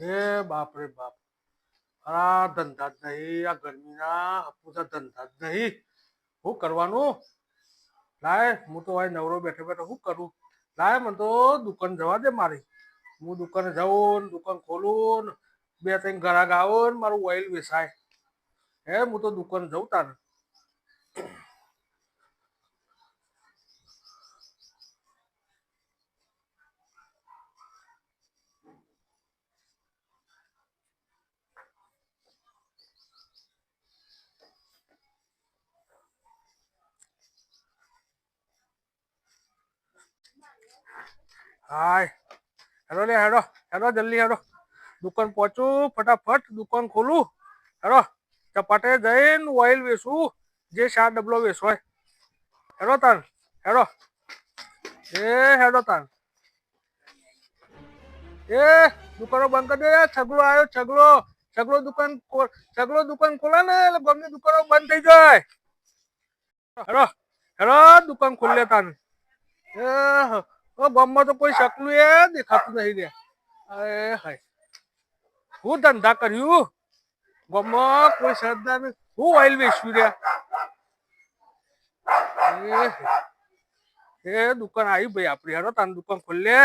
એ બાપ રે બાપ. આ ધંધા જ નહીં, આ ગરમીના હપુસા ધંધા જ નહીં. શું કરવાનું? લાય, હું તો ભાઈ નવરો બેઠો બેઠો શું કરું? લાય, મને તો દુકાન જવા દે મારી. હું દુકાને જાઉં, દુકાન ખોલું, બે ત્રણ ગ્રાહક આવો ને મારું ઓઇલ વેચાય. હે, હું તો દુકાન જઉં તારે. હાય. હેડો લે હેડો હેડો જલ્દી હેડો દુકાન પહોંચું, ફટાફટ દુકાન ખોલું. હેડો ચપાટે જઈને ઓઇલ વેચું, જે શાક ડબલો વેચવાય હેડો તાન. હેડો એ હેડો તાન. એ, દુકાનો બંધ કરી દે. છગલો આવ્યો છગલો છગલો દુકાન છગલો દુકાન ખોલે ને, એટલે ગમની દુકાનો બંધ થઈ જાય. હેડો હેડો દુકાન ખોલે તાન. એ ગામમાં તો કોઈ શકલું એ દેખાતું નહીં રે. અરે હાય. હું ધંધા કર્યું? ગામમાં કોઈ શ્રદ્ધા નહીં. હું ઓઇલ વેચ્યું રે. એ દુકાન આવી ભાઈ આપણી. હેડો તાન દુકાન ખોલે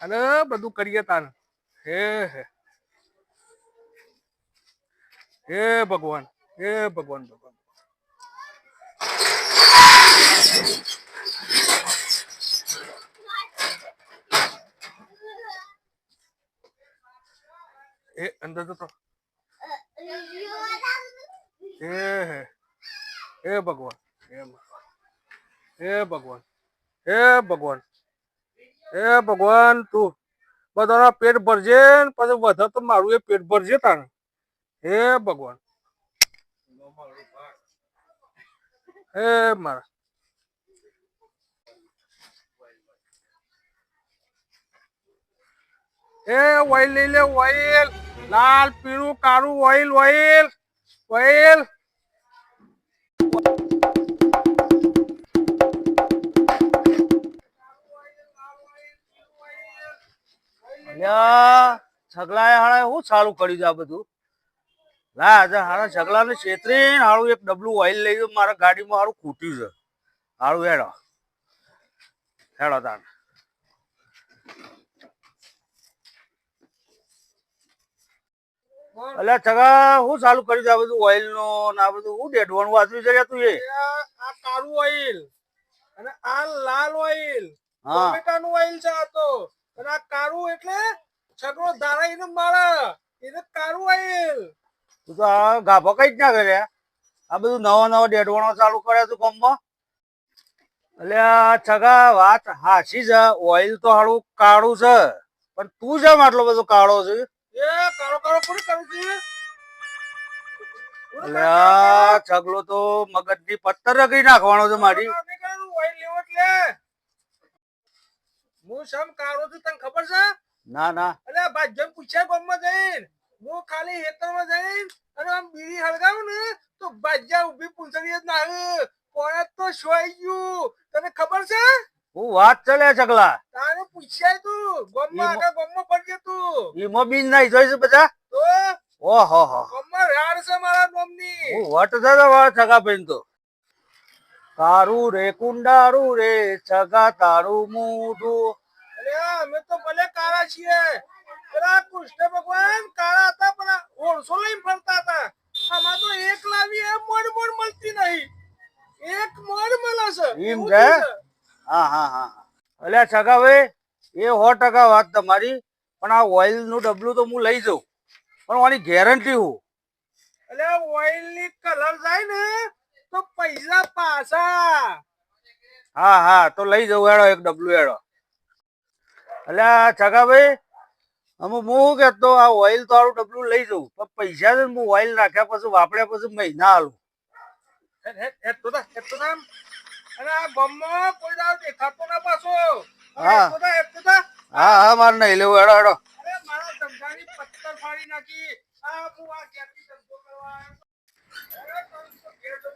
અને બધું કરીએ તાન. હે હે. હે ભગવાન. હે ભગવાન ભગવાન. એ અંદર જતો એ હે. હે ભગવાન હે ભગવાન. હે ભગવાન હે ભગવાન. તું બધાના પેટ ભરજે પછી વધે તો મારું એ પેટ ભરજે તારે હે ભગવાન. હે મારા. એ ઓઇલ લઈ લે ઓઇલ લાલ, પીળું, કાળું, ઓઇલ ઓઇલ ઓઇલ. છગલાએ હાળા હું સારું કર્યું છે આ બધું? ના આજે હારા છગલાને છેતરીને હારું એક ડબલું ઓઇલ લઈ જાઉં મારા ગાડીમાં હારું ખૂટ્યું છે. હારું હેડો. હેડો તાણ. અલ્યા છગા હું ચાલુ કરી દે આ બધું ઓઇલ નો ને આ બધું? હું ડેઢવાનું વાંચ્યું છે તું એ. આ આ કાળું ઓઇલ અને આ લાલ ઓઇલ હા. ટોમેટાનું ઓઇલ છે આ તો. અને આ કાળું એટલે છગડો ધારાઈને મારા એને કાળું ઓઇલ તું તો આ ગાભો કઈ જ ના કર્યા આ બધું નવા નવા ડેઢવાણો ચાલુ કર્યા તું ગામમાં અલ્યા છગા વાત હાચી છે. ઓઇલ તો હારું કાળું છે. પણ તું જેમ આટલો બધો કાળો છે? છગલો તો મગજની પથ્થર રગડી નાખવાનો છે મારી. હું સમ છું તને ખબર છે? ના ના. અલે ભાજ્યમ પૂછ્યા ગામમાં જઈને. હું ખાલી હેતરમાં જઈને અને આમ બીડી હળગાવું ને તો ભાજ્યા ઊભી પૂંછડી જ ના કોણે તો સોઈ ગયું. તને ખબર છે? હું વાત ચાલે છગલા તારે પૂછ્યા તું ગામમાં ઈ મો- પડજે તું. ઈમો બીન નાઈ જોઈ બધા? તો? ઓહો હો. ગામમાં રાડ છે મારા ગામની. હું વટ છે તો મારા છગા બેન તો. કારું રે કુંડારું રે છગા તારું મૂઢું. અરે અમે તો ભલે કાળા છીએ. પેલા કૃષ્ણ ભગવાન કાળા હતા પણ ઓળસો લઈને ફરતા હતા. આમાં તો એક લાવી એ મોડ મોડ મળતી નહીં. એક મોડ મળે છે. એમ છે? હા હા હા છગા ભાઈ એ સો ટકા વાત તમારી પણ આ ઓઇલનું ડબલું તો હું લઈ જાઉં. પણ આની ગેરંટી હું? એટલે ઓઇલની કલર જાય ને તો પૈસા પાછા. હા હા તો લઈ જાઉં એડો એક ડબલું એડો એટલે છગા ભાઈ અમુક હું કહેતો આ ઓઇલ તો આરું ડબલું લઈ જાઉં પણ પૈસા છે ને હું ઓઇલ નાખ્યા પછી વાપર્યા પછી મહિના હાલું તો તો. અને આ ગમમાં કોઈ દાડો દેખાતો ના પાછો હા. તો તો. હા હા મારે નહીં લેવું હેડો હેડો અરે મારા ધંધાની પથ્થર ફાડી નાખી આ હું આ ક્યાંથી ધંધો કરવા? અરે તો ઘેર જવું